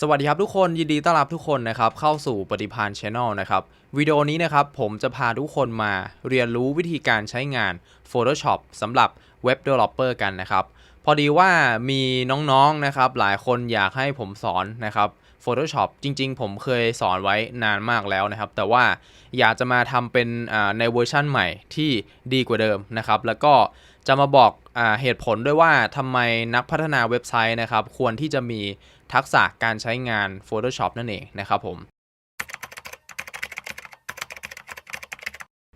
สวัสดีครับทุกคนยินดีต้อนรับทุกคนนะครับเข้าสู่ปฏิพานช Channel นะครับวิดีโอนี้นะครับผมจะพาทุกคนมาเรียนรู้วิธีการใช้งาน Photoshop สำหรับ Web Developer กันนะครับ พอดีว่ามีน้องๆนะครับหลายคนอยากให้ผมสอนนะครับ Photoshop จริงๆ ผมเคยสอนไว้นานมากแล้วนะครับ แต่ว่าอยากจะมาทำเป็นในเวอร์ชั่นใหม่ที่ดีกว่าเดิมนะครับ แล้วก็จะมาบอกอเหตุผลด้วยว่าทำไมนักพัฒนาเว็บไซต์นะครับ ควรที่จะมี ทักษะการใช้งาน Photoshop นั่นเองนะครับผม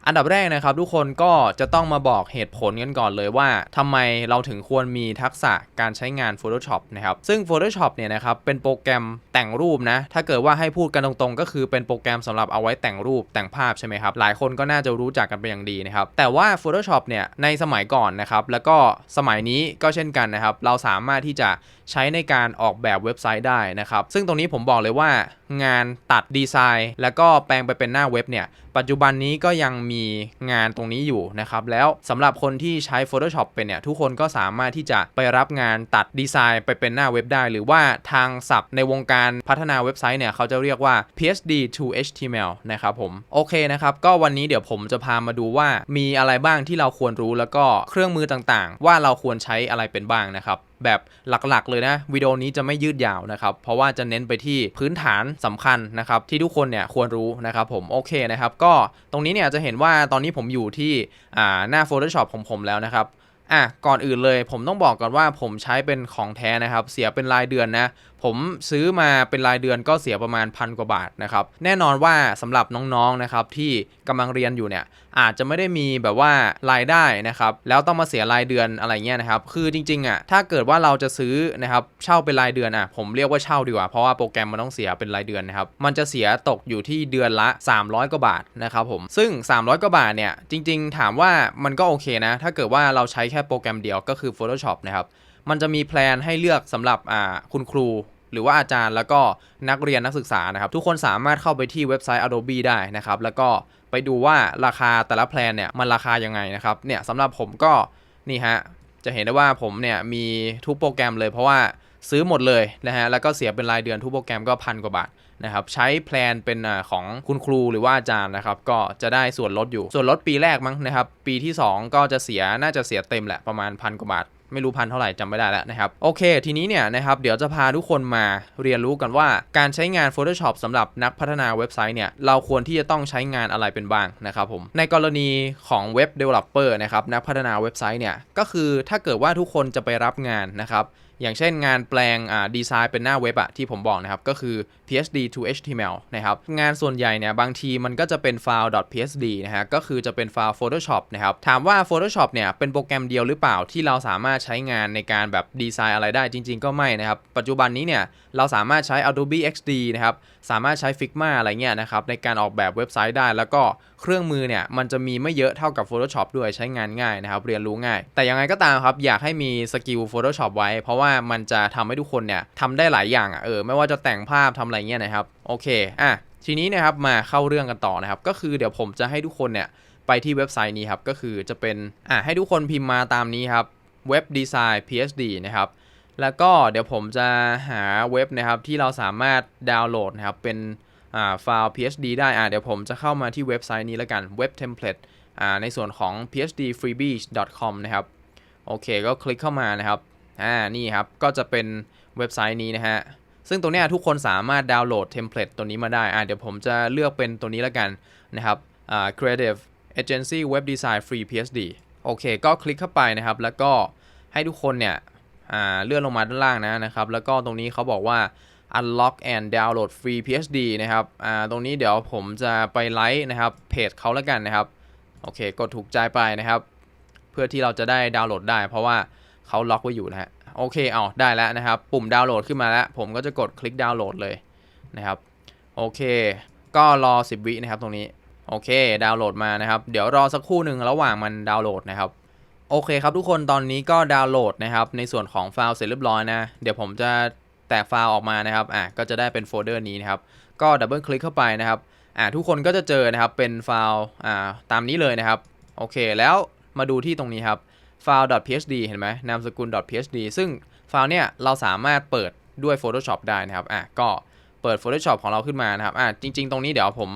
อันดับแรกนะครับทุกคนก็จะต้องมาบอกเหตุผลกันก่อนเลยว่าทำไมเราถึงควรมีทักษะการใช้งาน Photoshop นะครับ ซึ่ง Photoshop เนี่ยนะครับเป็นโปรแกรมแต่งรูปนะ ถ้าเกิดว่าให้พูดกันตรงๆ ก็คือเป็นโปรแกรมสำหรับเอาไว้แต่งรูปแต่งภาพใช่ไหมครับ หลายคนก็น่าจะรู้จักกันเป็นอย่างดีนะครับ แต่ว่า Photoshop เนี่ยในสมัยก่อนนะครับ แล้วก็สมัยนี้ก็เช่นกันนะครับ เราสามารถที่จะ ใช้ในการออกแบบเว็บไซต์ได้นะครับ ซึ่งตรงนี้ผมบอกเลยว่างานตัดดีไซน์ แล้วก็แปลงไปเป็นหน้าเว็บเนี่ย ปัจจุบันนี้ก็ยังมีงานตรงนี้อยู่นะครับ แล้วสำหรับคนที่ใช้ Photoshop เป็นเนี่ย ทุกคนก็สามารถที่จะไปรับงานตัดดีไซน์ไปเป็นหน้าเว็บได้ หรือว่าทางศัพท์ในวงการพัฒนาเว็บไซต์เนี่ย เขาจะเรียกว่า PSD to HTML นะครับผม โอเคนะครับ ก็วันนี้เดี๋ยวผมจะพามาดูว่ามีอะไรบ้างที่เราควรรู้แล้วก็เครื่องมือต่างๆ ว่าเราควรใช้อะไรเป็นบ้างนะครับ แบบหลักๆ เลยนะวิดีโอนี้จะไม่ยืดยาวนะครับ เพราะว่าจะเน้นไปที่พื้นฐานสำคัญนะครับที่ทุกคนเนี่ยควรรู้นะครับผมโอเคนะครับก็ตรงนี้เนี่ยจะเห็นว่าตอนนี้ผมอยู่ที่หน้า Photoshop ของผมแล้วนะครับอะก่อนอื่นเลยผมต้องบอกก่อนว่าผมใช้เป็นของแท้นะครับ เสียเป็นรายเดือนนะ ผมซื้อมาเป็นรายเดือนก็เสียประมาณพันกว่าบาทนะครับ แน่นอนว่าสำหรับน้องๆนะครับที่กำลังเรียนอยู่เนี่ยอาจจะไม่ได้มีแบบว่ารายได้นะครับแล้วต้องมาเสียรายเดือนอะไรเงี้ยนะครับคือจริงๆอะถ้าเกิดว่าเราจะซื้อนะครับเช่าเป็นรายเดือนอะผมเรียกว่าเช่าดีกว่าเพราะว่าโปรแกรมมันต้องเสียเป็นรายเดือนนะครับมันจะเสียตกอยู่ที่เดือนละ 300กว่าบาทนะครับผมซึ่ง 300กว่าบาทเนี่ยจริง ๆ ถามว่ามันก็โอเคนะ ถ้าเกิดว่าเราใช้แค่โปรแกรมเดียวก็คือ Photoshop นะครับ มันจะมีแพลนให้เลือกสำหรับอ่าคุณครู หรือว่าอาจารย์แล้วก็นักเรียนนักศึกษานะครับ ทุกคนสามารถเข้าไปที่เว็บไซต์ Adobe ได้นะครับ แล้วก็ไปดูว่าราคาแต่ละแพลนเนี่ยมันราคายังไงนะครับเนี่ยสำหรับผมก็นี่ฮะจะเห็นได้ว่าผมเนี่ยมีทุกโปรแกรมเลยเพราะว่าซื้อหมดเลยนะฮะแล้วก็เสียเป็นรายเดือนทุกโปรแกรมก็พันกว่าบาทนะครับใช้แพลนเป็นของคุณครูหรือว่าอาจารย์นะครับก็จะได้ส่วนลดอยู่ส่วนลดปีแรกมั้งนะครับปีที่ 2 ก็จะเสียน่าจะเสียเต็มแหละประมาณพันกว่าบาท ไม่รู้พันเท่าไหร่จำไม่ได้แล้วนะครับ โอเค ทีนี้เนี่ยนะครับเดี๋ยวจะพาทุกคนมาเรียนรู้กันว่าการใช้งาน Photoshop สำหรับนักพัฒนาเว็บไซต์เนี่ยเราควรที่จะต้องใช้งานอะไรเป็นบ้างนะครับผมในกรณีของเว็บ Developer นะครับนักพัฒนาเว็บไซต์เนี่ยก็คือถ้าเกิดว่าทุกคนจะไปรับงานนะครับอย่างเช่นงานแปลงดีไซน์เป็นหน้าเว็บอะที่ผมบอกนะครับ ก็คือ PSD to HTML นะครับ งานส่วนใหญ่เนี่ย บางทีมันก็จะเป็นไฟล์ .psd นะฮะ ก็คือจะเป็นไฟล์ Photoshop นะครับ ถามว่า Photoshop เนี่ย เป็นโปรแกรมเดียวหรือเปล่าที่เราสามารถใช้งานในการแบบดีไซน์อะไรได้จริง ๆ ก็ไม่นะครับ ปัจจุบันนี้เนี่ยเราสามารถใช้ Adobe XD นะครับ สามารถใช้ Figma อะไรเงี้ยนะครับในการออกแบบเว็บไซต์ได้ แล้วก็เครื่องมือเนี่ยมันจะมีไม่เยอะเท่ากับ Photoshop ด้วยใช้งานง่ายนะครับ เรียนรู้ง่าย แต่ยังไงก็ตามครับ อยากให้มีสกิล Photoshop ไว้ เพราะว่ามันจะทำให้ทุกคนเนี่ยทำได้หลายอย่างอะเออไม่ว่าจะแต่งภาพทำอะไรเงี้ยนะครับโอเคอะทีนี้นะครับมาเข้าเรื่องกันต่อนะครับ ก็คือเดี๋ยวผมจะให้ทุกคนเนี่ยไปที่เว็บไซต์นี้ครับก็คือจะเป็นอะให้ทุกคนพิมพ์มาตามนี้ครับ เว็บดีไซน์ PSD นะครับ แล้วก็เดี๋ยวผมจะหาเว็บนะครับที่เราสามารถดาวน์โหลดนะครับเป็นไฟล์ PSD ได้อ่าเดี๋ยวผมจะเข้ามาที่เว็บไซต์นี้แล้วกันเว็บเทมเพลตอ่าในส่วนของ psdfreebies.com นะครับ โอเคก็คลิกเข้ามานะครับอ่านี่ครับก็จะเป็นเว็บไซต์นี้นะฮะซึ่งตรงนี้ทุกคนสามารถดาวน์โหลดเทมเพลตตัวนี้มาได้อ่าเดี๋ยวผมจะเลือกเป็นตัวนี้แล้วกันนะครับอ่า Creative Agency Web Design Free PSD โอเค ก็คลิกเข้าไปนะครับ แล้วก็ให้ทุกคนเนี่ยเลื่อนลงมาด้านล่างนะนะครับ แล้วก็ตรงนี้เขาบอกว่า unlock and download free PSD นะครับตรงนี้เดี๋ยวผมจะไปไลค์นะครับเพจเขาแล้วกันนะครับ โอเค กดถูกใจไปนะครับ เพื่อที่เราจะได้ดาวน์โหลดได้ เพราะว่าเขาล็อกไว้อยู่นะฮะ โอเค เอาได้แล้วนะครับ ปุ่มดาวน์โหลดขึ้นมาแล้ว ผมก็จะกดคลิกดาวน์โหลดเลยนะครับ โอเค ก็รอ 10 วินะครับตรงนี้ โอเค ดาวน์โหลดมานะครับ เดี๋ยวรอสักครู่หนึ่งระหว่างมันดาวน์โหลดนะครับ โอเคครับทุกคนตอนนี้ก็ดาวน์โหลดนะครับ ในส่วนของไฟล์เสร็จเรียบร้อยนะ เดี๋ยวผมจะแตกไฟล์ออกมานะครับ อะ ก็จะได้เป็นโฟลเดอร์นี้นะครับ ก็ดับเบิลคลิกเข้าไปนะครับ อะทุกคนก็จะเจอนะครับเป็นไฟล์ อ่า ตามนี้เลยนะครับ โอเค แล้วมาดูที่ตรงนี้ครับไฟล์ .phd เห็นไหมนามสกุล .phd ซึ่งไฟล์เนี่ยเราสามารถเปิดด้วย Photoshop ได้นะครับ อะ ก็เปิด Photoshop ของเราขึ้นมานะครับ อะ จริง ๆ ตรงนี้เดี๋ยวผม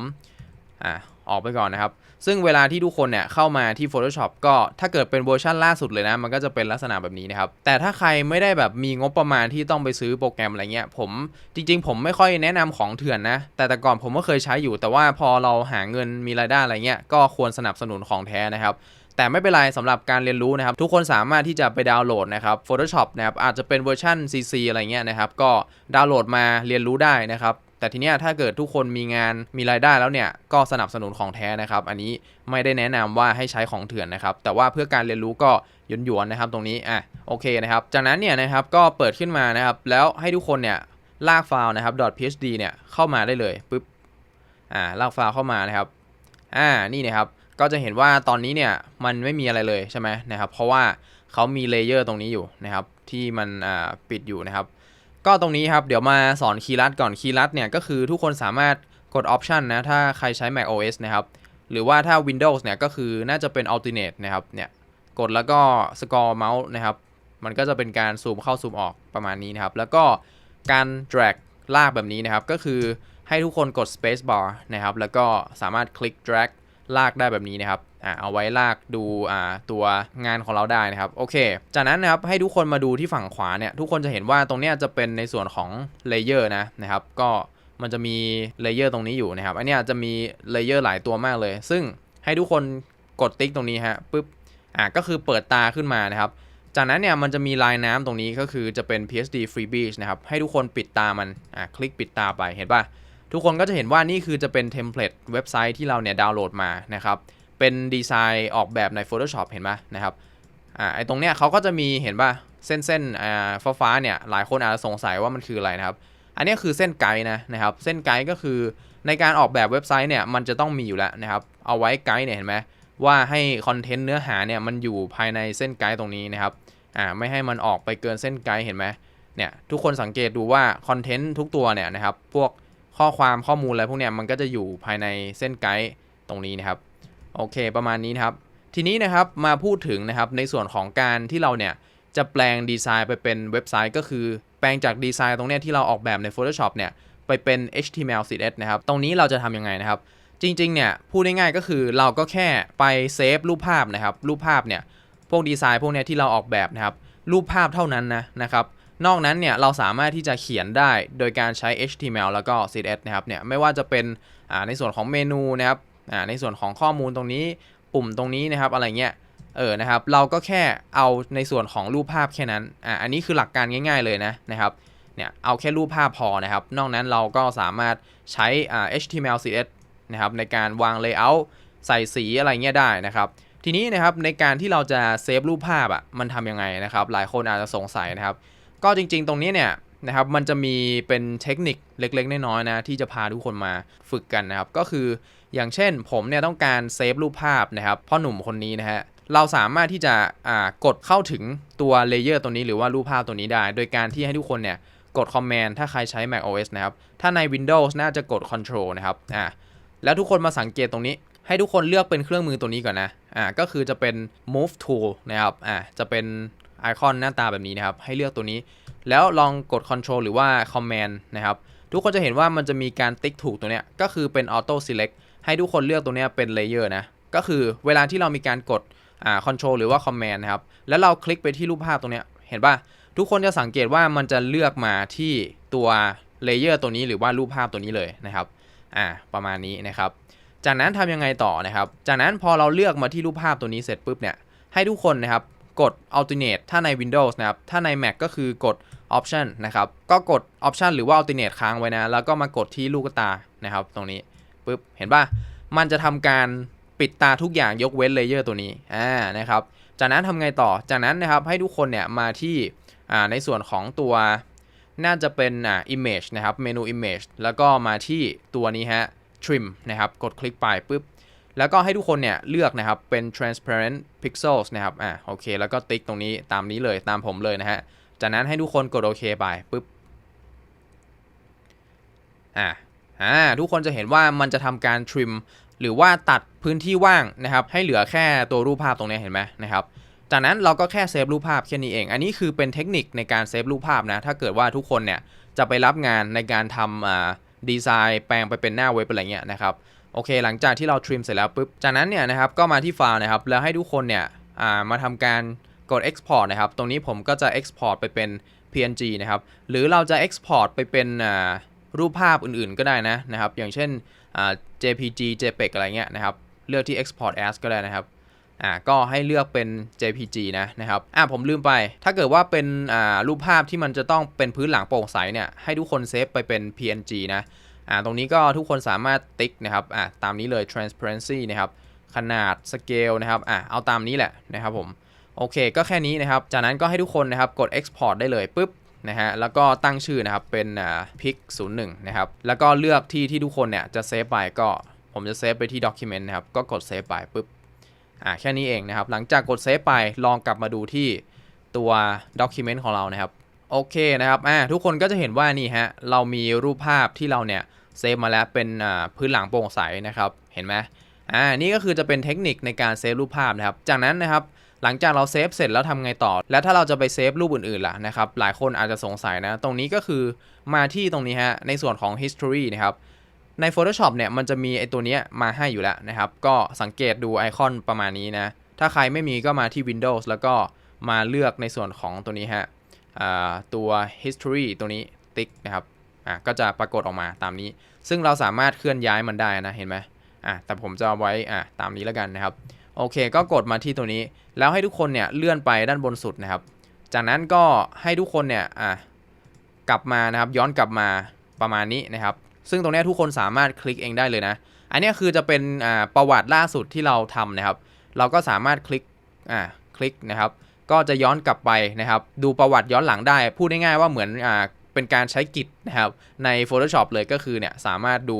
อะ ออกไปก่อนนะครับ ซึ่งเวลาที่ทุกคนเนี่ยเข้ามาที่ Photoshop ก็ถ้าเกิดเป็นเวอร์ชันล่าสุดเลยนะ มันก็จะเป็นลักษณะแบบนี้นะครับ แต่ถ้าใครไม่ได้แบบมีงบประมาณที่ต้องไปซื้อโปรแกรมอะไรเงี้ย ผมจริง ๆ ผมไม่ค่อยแนะนำของเถื่อนนะ แต่แต่ก่อนผมก็เคยใช้อยู่ แต่ว่าพอเราหาเงินมีรายได้อะไรเงี้ย ก็ควรสนับสนุนของแท้นะครับแต่ไม่เป็นไรสำหรับการเรียนรู้นะครับ ทุกคนสามารถที่จะไปดาวน์โหลดนะครับ Photoshop นะครับอาจจะเป็นเวอร์ชัน CC อะไรเงี้ยนะครับ ก็ดาวน์โหลดมาเรียนรู้ได้นะครับ แต่ทีเนี้ยถ้าเกิดทุกคนมีงานมีรายได้แล้วเนี่ยก็สนับสนุนของแท้นะครับ อันนี้ไม่ได้แนะนำว่าให้ใช้ของเถื่อนนะครับ แต่ว่าเพื่อการเรียนรู้ก็หยวนๆนะครับตรงนี้อะโอเคนะครับ จากนั้นเนี่ยนะครับก็เปิดขึ้นมานะครับ แล้วให้ทุกคนเนี่ยลากไฟล์นะครับ .phd เนี่ยเข้ามาได้เลยปุ๊บอ่าลากไฟล์เข้ามานะครับอ่านี่นะครับก็จะเห็นว่าตอนนี้เนี่ยมันไม่มีอะไรเลยใช่ไหมนะครับ เพราะว่าเขามีเลเยอร์ตรงนี้อยู่นะครับ ที่มันอ่าปิดอยู่นะครับ ก็ตรงนี้ครับ เดี๋ยวมาสอนคีย์ลัดก่อนคีย์ลัดเนี่ยก็คือทุกคนสามารถกด Option นะ ถ้าใครใช้ Mac OS นะครับ หรือว่าถ้า Windows เนี่ยก็คือน่าจะเป็น Alternate นะครับเนี่ยกดแล้วก็ Scroll Mouse นะครับ มันก็จะเป็นการซูมเข้าซูมออกประมาณนี้นะครับ แล้วก็การ drag ลากแบบนี้นะครับ ก็คือให้ทุกคนกด Space Bar นะครับ แล้วก็สามารถคลิก drag ลากได้แบบนี้นะครับอ่าเอาไว้ลากดูอ่าตัวงานของเราได้นะครับโอเค จากนั้นนะครับให้ทุกคนมาดูที่ฝั่งขวาเนี่ยทุกคนจะเห็นว่าตรงเนี้ยจะเป็นในส่วนของเลเยอร์นะนะครับก็มันจะมีเลเยอร์ตรงนี้อยู่นะครับอันนี้จะมีเลเยอร์หลายตัวมากเลย ซึ่งให้ทุกคนกดติ๊กตรงนี้ฮะปุ๊บอ่าก็คือเปิดตาขึ้นมานะครับ จากนั้นเนี่ยมันจะมีลายน้ำตรงนี้ก็คือจะเป็น PSD Freebies นะครับให้ทุกคนปิดตามันอ่าคลิกปิดตาไปเห็นป่ะ ทุกคนก็จะเห็นว่านี่คือจะเป็นเทมเพลตเว็บไซต์ที่เราเนี่ยดาวน์โหลดมานะครับ เป็นดีไซน์ออกแบบใน Photoshop เห็นป่ะนะครับอ่าไอตรงเนี้ยเขาก็จะมีเห็นป่ะเส้นเส้นอ่าฟ้าฟ้าเนี่ยหลายคนอาจจะสงสัยว่ามันคืออะไรนะครับ อันนี้คือเส้นไกด์นะนะครับ เส้นไกด์ก็คือในการออกแบบเว็บไซต์เนี่ยมันจะต้องมีอยู่แล้วนะครับ เอาไว้ไกด์เนี่ยเห็นไหมว่าให้คอนเทนต์เนื้อหาเนี่ยมันอยู่ภายในเส้นไกด์ตรงนี้นะครับอ่าไม่ให้มันออกไปเกินเส้นไกด์เห็นไหมเนี่ยทุกคนสังเกตดูว่าคอนเทนต์ทุกตัวเนี่ยนะครับพวก ข้อความข้อมูลอะไรพวกเนี้ยมันก็จะอยู่ภายในเส้นไกด์ตรงนี้นะครับ โอเค ประมาณนี้นะครับ ทีนี้นะครับมาพูดถึงนะครับในส่วนของการที่เราเนี่ยจะแปลงดีไซน์ไปเป็นเว็บไซต์ก็คือ แปลงจากดีไซน์ตรงเนี้ยที่เราออกแบบใน Photoshop เนี่ยไปเป็น HTML CSS นะครับ ตรงนี้เราจะทำยังไงนะครับ จริงๆ เนี่ย พูดง่ายๆ ก็คือเราก็แค่ไปเซฟรูปภาพนะครับ รูปภาพเนี่ย พวกดีไซน์พวกเนี้ยที่เราออกแบบนะครับ รูปภาพเท่านั้นนะนะครับ นอกนั้นเนี่ยเราสามารถที่จะเขียนได้โดยการใช้ HTML แล้วก็ CSS นะครับเนี่ยไม่ว่าจะเป็นในส่วนของเมนูนะครับในส่วนของข้อมูลตรงนี้ปุ่มตรงนี้นะครับอะไรเงี้ยเออนะครับเราก็แค่เอาในส่วนของรูปภาพแค่นั้นอ่าอันนี้คือหลักการง่าย ๆเลยนะนะครับเนี่ยเอาแค่รูปภาพพอนะครับ นอกนั้นเราก็สามารถใช้อ่า HTML CSS นะครับในการวาง layout ใส่สีอะไรเงี้ยได้นะครับ ทีนี้นะครับในการที่เราจะเซฟรูปภาพอะมันทำยังไงนะครับ หลายคนอาจจะสงสัยนะครับ ก็จริง ๆ ตรงนี้เนี่ยนะครับมันจะมีเป็นเทคนิคเล็ก ๆ น้อยๆนะที่จะพาทุกคนมาฝึกกันนะครับ ก็คืออย่างเช่นผมเนี่ยต้องการเซฟรูปภาพนะครับพ่อหนุ่มคนนี้นะฮะเราสามารถที่จะอ่ากดเข้าถึงตัวเลเยอร์ตัวนี้หรือว่ารูปภาพตัวนี้ได้ โดยการที่ให้ทุกคนเนี่ยกด Command ถ้าใครใช้ Mac OS นะครับ ถ้าใน Windows น่าจะกด Control นะครับอ่าแล้วทุกคนมาสังเกตตรงนี้ ให้ทุกคนเลือกเป็นเครื่องมือตัวนี้ก่อนนะอ่าก็คือจะเป็น move tool นะครับอ่าจะเป็น ไอคอนหน้าตาแบบนี้นะครับ ให้เลือกตัวนี้ แล้วลองกด control หรือว่า command นะครับ ทุกคนจะเห็นว่ามันจะมีการติ๊กถูกตัวเนี้ย ก็คือเป็น auto select ให้ทุกคนเลือกตัวเนี้ยเป็น layer นะ ก็คือเวลาที่เรามีการกดอ่า control หรือว่า command นะครับ แล้วเราคลิกไปที่รูปภาพตรงเนี้ย เห็นป่ะ ทุกคนจะสังเกตว่ามันจะเลือกมาที่ตัวเลเยอร์ตัวนี้หรือว่ารูปภาพตัวนี้เลยนะครับ อ่า ประมาณนี้นะครับ จากนั้นทำยังไงต่อนะครับ จากนั้นพอเราเลือกมาที่รูปภาพตัวนี้เสร็จปุ๊บเนี่ย ให้ทุกคนนะครับ กด alternate ถ้าใน Windows นะครับ ถ้าใน Mac ก็คือกด option นะครับ ก็กด option หรือว่า alternate ค้างไว้นะ แล้วก็มากดที่ลูกตานะครับ ตรงนี้ปุ๊บ เห็นป่ะ มันจะทำการปิดตาทุกอย่างยกเว้นเลเยอร์ตัวนี้ อ่า นะครับ จากนั้นทำไงต่อ จากนั้นนะครับให้ทุกคนเนี่ยมาที่ อ่า ในส่วนของตัวน่าจะเป็นอ่า image นะครับ เมนู image แล้วก็มาที่ตัวนี้ฮะ trim นะครับ กดคลิกไปปุ๊บ แล้วก็ให้ทุกคนเนี่ยเลือกนะครับเป็น transparent pixels นะครับอ่าโอเค แล้วก็ติ๊กตรงนี้ตามนี้เลยตามผมเลยนะฮะ จากนั้นให้ทุกคนกดโอเคไปปุ๊บอ่าอ่าทุกคนจะเห็นว่ามันจะทำการ trim หรือว่าตัดพื้นที่ว่างนะครับ ให้เหลือแค่ตัวรูปภาพตรงนี้เห็นไหมนะครับจากนั้นเราก็แค่เซฟรูปภาพแค่นี้เอง อันนี้คือเป็นเทคนิคในการเซฟรูปภาพนะ ถ้าเกิดว่าทุกคนเนี่ยจะไปรับงานในการทำอ่าดีไซน์แปลงไปเป็นหน้าเว็บอะไรเงี้ยนะครับ โอเค หลังจากที่เราทริมเสร็จแล้วปุ๊บ จากนั้นเนี่ยนะครับก็มาที่ไฟล์นะครับ แล้วให้ทุกคนเนี่ยามาทำการกด export นะครับ ตรงนี้ผมก็จะ export ไปเป็น PNG นะครับ หรือเราจะ export ไปเป็นรูปภาพอื่นๆก็ได้นะนะครับ อย่างเช่น JPG JPEG อะไรเงี้ยนะครับ เลือกที่ export as ก็ได้นะครับอ่าก็ให้เลือกเป็น JPG นะนะครับอ่าผมลืมไป ถ้าเกิดว่าเป็นอ่ารูปภาพที่มันจะต้องเป็นพื้นหลังโปร่งใสเนี่ย ให้ทุกคนเซฟไปเป็น PNG นะ อ่าตรงนี้ก็ทุกคนสามารถติ๊กนะครับอ่าตามนี้เลย transparency นะครับขนาด scale นะครับอ่าเอาตามนี้แหละนะครับผมโอเคก็แค่นี้นะครับ จากนั้นก็ให้ทุกคนนะครับกด export ได้เลยปุ๊บนะฮะแล้วก็ตั้งชื่อนะครับเป็นอ่า pic 01นะครับแล้วก็เลือกที่ที่ทุกคนเนี่ยจะเซฟไปก็ผมจะเซฟไปที่ document นะครับก็กดเซฟไปปุ๊บอ่าแค่นี้เองนะครับ หลังจากกดเซฟไปลองกลับมาดูที่ตัว document ของเรานะครับ โอเคนะครับอ่าทุกคนก็จะเห็นว่านี่ฮะเรามีรูปภาพที่เราเนี่ยเซฟมาแล้วเป็นพื้นหลังโปร่งใสนะครับเห็นไหมอ่านี่ก็คือจะเป็นเทคนิคในการเซฟรูปภาพนะครับจากนั้นนะครับหลังจากเราเซฟเสร็จแล้วทำไงต่อ แล้วถ้าเราจะไปเซฟรูปอื่นๆล่ะนะครับหลายคนอาจจะสงสัยนะ ตรงนี้ก็คือมาที่ตรงนี้ฮะในส่วนของ history นะครับใน Photoshop เนี่ยมันจะมีไอตัวเนี้ยมาให้อยู่แล้วนะครับ ก็สังเกตดูไอคอนประมาณนี้นะ ถ้าใครไม่มีก็มาที่ Windows แล้วก็มาเลือกในส่วนของตัวนี้ฮะ ตัว history ตัวนี้ติ๊กนะครับอะก็จะปรากฏออกมาตามนี้ ซึ่งเราสามารถเคลื่อนย้ายมันได้นะเห็นไหมอะแต่ผมจะเอาไว้อะตามนี้แล้วกันนะครับโอเค ก็กดมาที่ตัวนี้ แล้วให้ทุกคนเนี่ยเลื่อนไปด้านบนสุดนะครับ จากนั้นก็ให้ทุกคนเนี่ยอะกลับมานะครับย้อนกลับมาประมาณนี้นะครับ ซึ่งตรงนี้ทุกคนสามารถคลิกเองได้เลยนะ อันนี้คือจะเป็นอ่าประวัติล่าสุดที่เราทำนะครับ เราก็สามารถคลิกอ่าคลิกนะครับ ก็จะย้อนกลับไปนะครับ ดูประวัติย้อนหลังได้ พูดง่ายๆว่าเหมือนอ่าเป็นการใช้กิจนะครับ ใน Photoshop เลยก็คือเนี่ยสามารถดู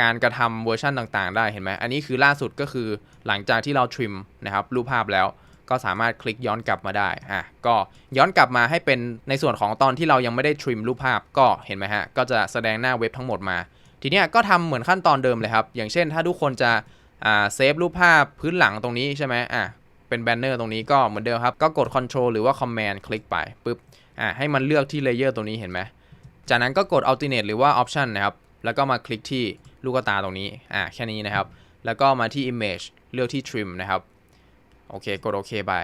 การกระทำเวอร์ชันต่างๆ ได้เห็นไหมอันนี้คือล่าสุดก็คือหลังจากที่เราทริมนะครับรูปภาพแล้วก็สามารถคลิกย้อนกลับมาได้ อะ ก็ย้อนกลับมาให้เป็นในส่วนของตอนที่เรายังไม่ได้ทริมรูปภาพ ก็เห็นไหมฮะ ก็จะแสดงหน้าเว็บทั้งหมดมา ทีเนี้ยก็ทำเหมือนขั้นตอนเดิมเลยครับ อย่างเช่นถ้าทุกคนจะ อ่า เซฟรูปภาพพื้นหลังตรงนี้ใช่ไหมอะ เป็นแบนเนอร์ตรงนี้ก็เหมือนเดิมครับ ก็กด Ctrl หรือว่า Command คลิกไปปุ๊บอะให้มันเลือกที่เลเยอร์ตรงนี้เห็นไหมจากนั้นก็กด Alternate หรือว่า Option นะครับ แล้วก็มาคลิกที่ลูกตาตรงนี้อะแค่นี้นะครับ แล้วก็มาที่ Image เลือกที่ Trim นะครับโอเคกดโอเคไป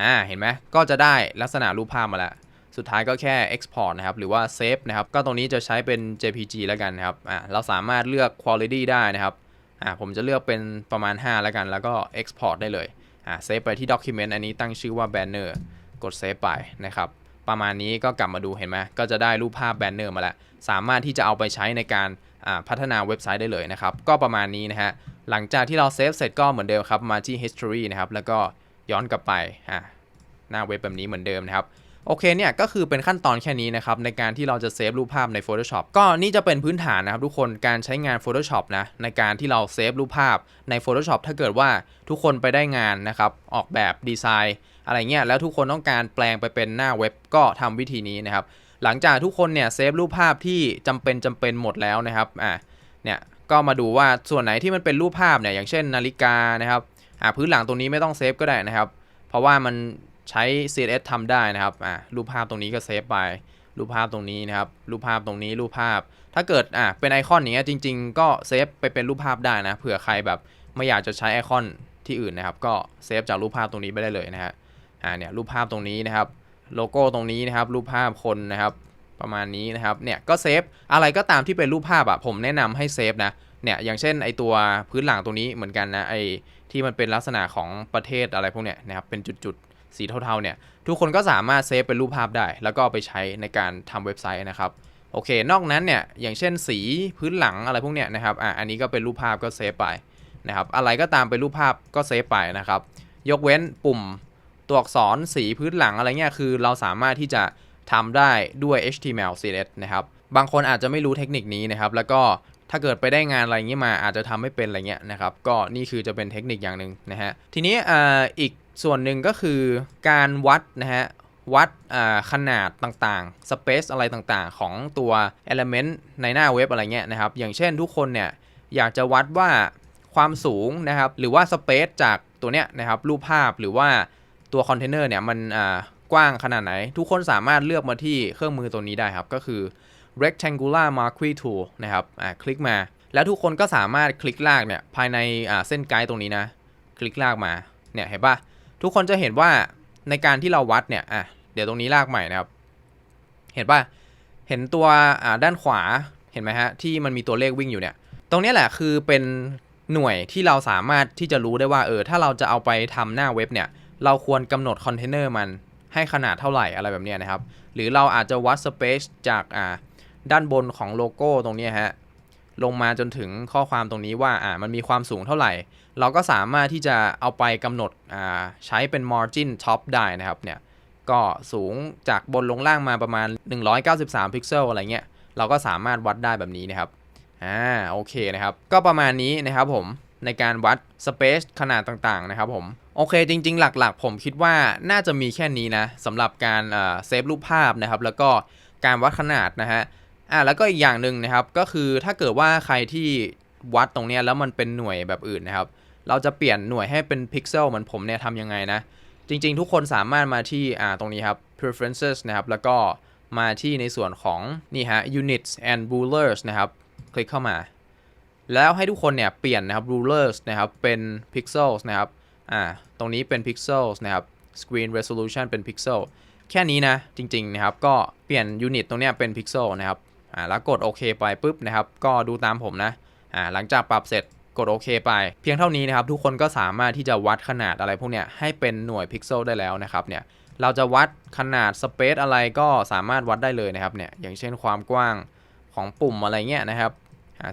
อ่าเห็นไหมก็จะได้ลักษณะรูปภาพมาแล้วสุดท้ายก็แค่ export นะครับ หรือว่า save นะครับ ก็ตรงนี้จะใช้เป็น JPG แล้วกันนะครับ อ่า เราสามารถเลือก quality ได้นะครับ อ่าผมจะเลือกเป็นประมาณ 5 แล้วกัน แล้วก็ export ได้เลยอ่า save ไปที่ document อันนี้ตั้งชื่อว่า banner กด save ไปนะครับประมาณนี้ก็กลับมาดูเห็นไหมก็จะได้รูปภาพ banner มาแล้ว สามารถที่จะเอาไปใช้ในการพัฒนาเว็บไซต์ได้เลยนะครับ ก็ประมาณนี้นะฮะ หลังจากที่เราเซฟเสร็จก็เหมือนเดิมครับ มาที่ history นะครับ แล้วก็ย้อนกลับไปอ่าหน้าเว็บแบบนี้เหมือนเดิมนะครับ โอเคเนี่ยก็คือเป็นขั้นตอนแค่นี้นะครับในการที่เราจะเซฟรูปภาพใน Photoshop ก็นี่จะเป็นพื้นฐานนะครับทุกคนการใช้งาน Photoshop นะในการที่เราเซฟรูปภาพใน Photoshop ถ้าเกิดว่าทุกคนไปได้งานนะครับออกแบบดีไซน์ อะไรเงี้ยแล้วทุกคนต้องการแปลงไปเป็นหน้าเว็บก็ทำวิธีนี้นะครับหลังจากทุกคนเนี่ยเซฟรูปภาพที่จำเป็นจำเป็นหมดแล้วนะครับอ่าเนี่ยก็มาดูว่าส่วนไหนที่มันเป็นรูปภาพเนี่ยอย่างเช่นนาฬิกานะครับอ่าพื้นหลังตรงนี้ไม่ต้องเซฟก็ได้นะครับ เพราะว่ามัน ใช้ CSS ทำได้นะครับอ่ารูปภาพตรงนี้ก็เซฟไป รูปภาพตรงนี้นะครับ รูปภาพตรงนี้ รูปภาพ ถ้าเกิดอ่าเป็นไอคอนอย่างเงี้ยจริง ๆ ก็เซฟไปเป็นรูปภาพได้นะ เผื่อใครแบบไม่อยากจะใช้ไอคอนที่อื่นนะครับ ก็เซฟจากรูปภาพตรงนี้ไปได้เลยนะฮะ อ่าเนี่ยรูปภาพตรงนี้นะครับ โลโก้ตรงนี้นะครับ รูปภาพคนนะครับ ประมาณนี้นะครับ เนี่ยก็เซฟอะไรก็ตามที่เป็นรูปภาพอะผมแนะนำให้เซฟนะ เนี่ยอย่างเช่นไอตัวพื้นหลังตรงนี้เหมือนกันนะไอที่มันเป็นลักษณะของประเทศอะไรพวกเนี้ยนะครับ เป็นจุดๆ สีเทาๆเนี่ยทุกคนก็สามารถเซฟเป็นรูปภาพได้ แล้วก็ไปใช้ในการทำเว็บไซต์นะครับโอเค นอกนั้นเนี่ยอย่างเช่นสีพื้นหลังอะไรพวกเนี้ยนะครับอะอันนี้ก็เป็นรูปภาพก็เซฟไปนะครับอะไรก็ตามเป็นรูปภาพก็เซฟไปนะครับยกเว้นปุ่มตัวอักษรสีพื้นหลังอะไรเงี้ยคือเราสามารถที่จะทำได้ด้วย HTML CSS นะครับ บางคนอาจจะไม่รู้เทคนิคนี้นะครับ แล้วก็ถ้าเกิดไปได้งานอะไรเงี้ยมาอาจจะทำไม่เป็นอะไรเงี้ยนะครับ ก็นี่คือจะเป็นเทคนิคอย่างหนึ่งนะฮะ ทีนี้อ่าอีก ส่วนหนึ่งก็คือการวัดนะฮะ วัดขนาดต่างๆ space อะไรต่างๆ ของตัว element ในหน้าเว็บอะไรเงี้ยนะครับ อย่างเช่นทุกคนเนี่ย อยากจะวัดว่าความสูงนะครับ หรือว่า space จากตัวเนี้ยนะครับ รูปภาพหรือว่าตัวคอนเทนเนอร์เนี่ย มันอ่ากว้างขนาดไหน ทุกคนสามารถเลือกมาที่เครื่องมือตัวนี้ได้ครับ ก็คือ rectangular marquee tool นะครับอ่าคลิกมา แล้วทุกคนก็สามารถคลิกลากเนี่ยภายในเส้นไกด์ตรงนี้นะ คลิกลากมาเนี่ยเห็นปะ ทุกคนจะเห็นว่าในการที่เราวัดเนี่ยอะเดี๋ยวตรงนี้ลากใหม่นะครับ เห็นปะเห็นตัวอ่าด้านขวาเห็นไหมฮะที่มันมีตัวเลขวิ่งอยู่เนี่ย ตรงนี้แหละคือเป็นหน่วยที่เราสามารถที่จะรู้ได้ว่าเออถ้าเราจะเอาไปทำหน้าเว็บเนี่ย เราควรกำหนดคอนเทนเนอร์มันให้ขนาดเท่าไหร่อะไรแบบนี้นะครับ หรือเราอาจจะวัดสเปซจากอ่าด้านบนของโลโก้ตรงนี้ฮะ ลงมาจนถึงข้อความตรงนี้ว่าอ่ามันมีความสูงเท่าไหร่ เราก็สามารถที่จะเอาไปกำหนดอ่าใช้เป็น margin top ได้นะครับเนี่ยก็สูงจากบนลงล่างมาประมาณ 193 พิกเซลอะไรเงี้ยเราก็สามารถวัดได้แบบนี้นะครับอ่าโอเคนะครับ ก็ประมาณนี้นะครับผมในการวัดสเปซขนาดต่างๆ นะครับผม โอเคจริงๆ หลักๆ ผมคิดว่าน่าจะมีแค่นี้นะสำหรับการเซฟรูปภาพนะครับ แล้วก็การวัดขนาดนะฮะ อ่าแล้วก็อีกอย่างหนึ่งนะครับก็คือถ้าเกิดว่าใครที่วัดตรงเนี้ยแล้วมันเป็นหน่วยแบบอื่นนะครับ เราจะเปลี่ยนหน่วยให้เป็นพิกเซลเหมือนผมเนี่ยทำยังไงนะ จริงๆ ทุกคนสามารถมาที่อ่าตรงนี้ครับ preferences นะครับแล้วก็มาที่ในส่วนของนี่ฮะ units and rulers นะครับ คลิกเข้ามา แล้วให้ทุกคนเนี่ยเปลี่ยนนะครับ rulers นะครับเป็น pixels นะครับอ่าตรงนี้เป็น pixels นะครับ screen resolution เป็น pixel แค่นี้นะจริงๆนะครับก็เปลี่ยน unit ตรงเนี้ยเป็น pixel นะครับ อ่าแล้วกดโอเคไปปุ๊บนะครับ ก็ดูตามผมนะอ่าหลังจากปรับเสร็จกดโอเคไป เพียงเท่านี้นะครับ ทุกคนก็สามารถที่จะวัดขนาดอะไรพวกเนี้ยให้เป็นหน่วยพิกเซลได้แล้วนะครับเนี่ยเราจะวัดขนาดสเปซอะไรก็สามารถวัดได้เลยนะครับเนี่ยอย่างเช่นความกว้างของปุ่มอะไรเงี้ยนะครับ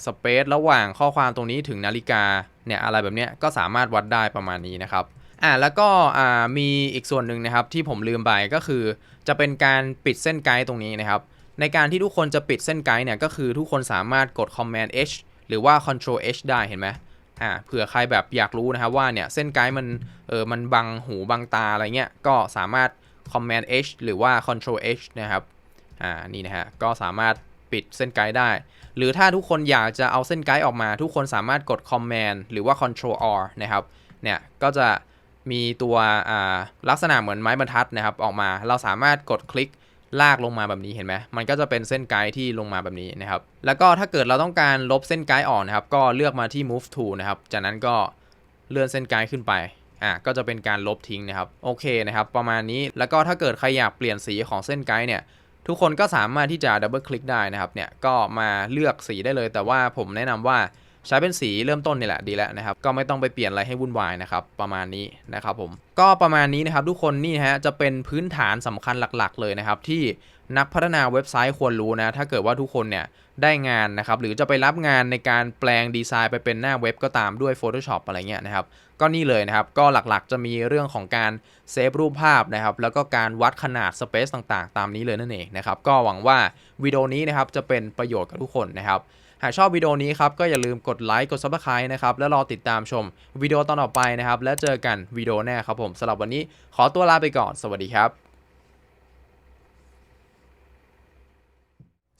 สเปซระหว่างข้อความตรงนี้ถึงนาฬิกาเนี่ยอะไรแบบเนี้ยก็สามารถวัดได้ประมาณนี้นะครับอ่าแล้วก็อ่ามีอีกส่วนหนึ่งนะครับที่ผมลืมไปก็คือ จะเป็นการปิดเส้นไกด์ตรงนี้นะครับ ในการที่ทุกคนจะปิดเส้นไกด์เนี่ยก็คือทุกคนสามารถกด Command H หรือว่า Control H ได้เห็นไหมอ่าเผื่อใครแบบอยากรู้นะครับว่าเนี่ยเส้นไกด์มันเออมันบังหูบังตาอะไรเงี้ยก็สามารถ Command H หรือว่า Control H นะครับอ่านี่นะฮะก็สามารถปิดเส้นไกด์ได้ หรือถ้าทุกคนอยากจะเอาเส้นไกด์ออกมา ทุกคนสามารถกด Command หรือว่า Control R นะครับเนี่ยก็จะมีตัวอ่าลักษณะเหมือนไม้บรรทัดนะครับออกมา เราสามารถกดคลิก ลากลงมาแบบนี้เห็นไหมมันก็จะเป็นเส้นไกด์ที่ลงมาแบบนี้นะครับ แล้วก็ถ้าเกิดเราต้องการลบเส้นไกด์ออกนะครับ ก็เลือกมาที่ move to นะครับ จากนั้นก็เลื่อนเส้นไกด์ขึ้นไป อะ ก็จะเป็นการลบทิ้งนะครับ โอเคนะครับ ประมาณนี้ แล้วก็ถ้าเกิดใครอยากเปลี่ยนสีของเส้นไกด์เนี่ย ทุกคนก็สามารถที่จะดับเบิลคลิกได้นะครับ เนี่ย ก็มาเลือกสีได้เลย แต่ว่าผมแนะนำว่า ใช้เป็นสีเริ่มต้นนี่แหละดีแล้วนะครับ ก็ไม่ต้องไปเปลี่ยนอะไรให้วุ่นวายนะครับประมาณนี้นะครับผมก็ประมาณนี้นะครับทุกคนนี่ฮะจะเป็นพื้นฐานสำคัญหลักๆ เลยนะครับที่นักพัฒนาเว็บไซต์ควรรู้นะถ้าเกิดว่าทุกคนเนี่ยได้งานนะครับหรือจะไปรับงานในการแปลงดีไซน์ไปเป็นหน้าเว็บก็ตามด้วย Photoshop อะไรเงี้ยนะครับก็นี่เลยนะครับก็หลักๆจะมีเรื่องของการเซฟรูปภาพนะครับแล้วก็การวัดขนาดสเปซต่างๆ ตามนี้เลยนั่นเองนะครับก็หวังว่าวิดีโอนี้นะครับจะเป็นประโยชน์กับทุกคนนะครับ หากชอบวิดีโอนี้ครับก็อย่าลืมกดไลค์กดซับสไคร b e นะครับแล้วรอติดตามชมวิดีโอตอนต่อไปนะครับ และเจอกันวิดีโอแน่ครับผมสำหรับวันนี้ขอตัวลาไปก่อนสวัสดีครับ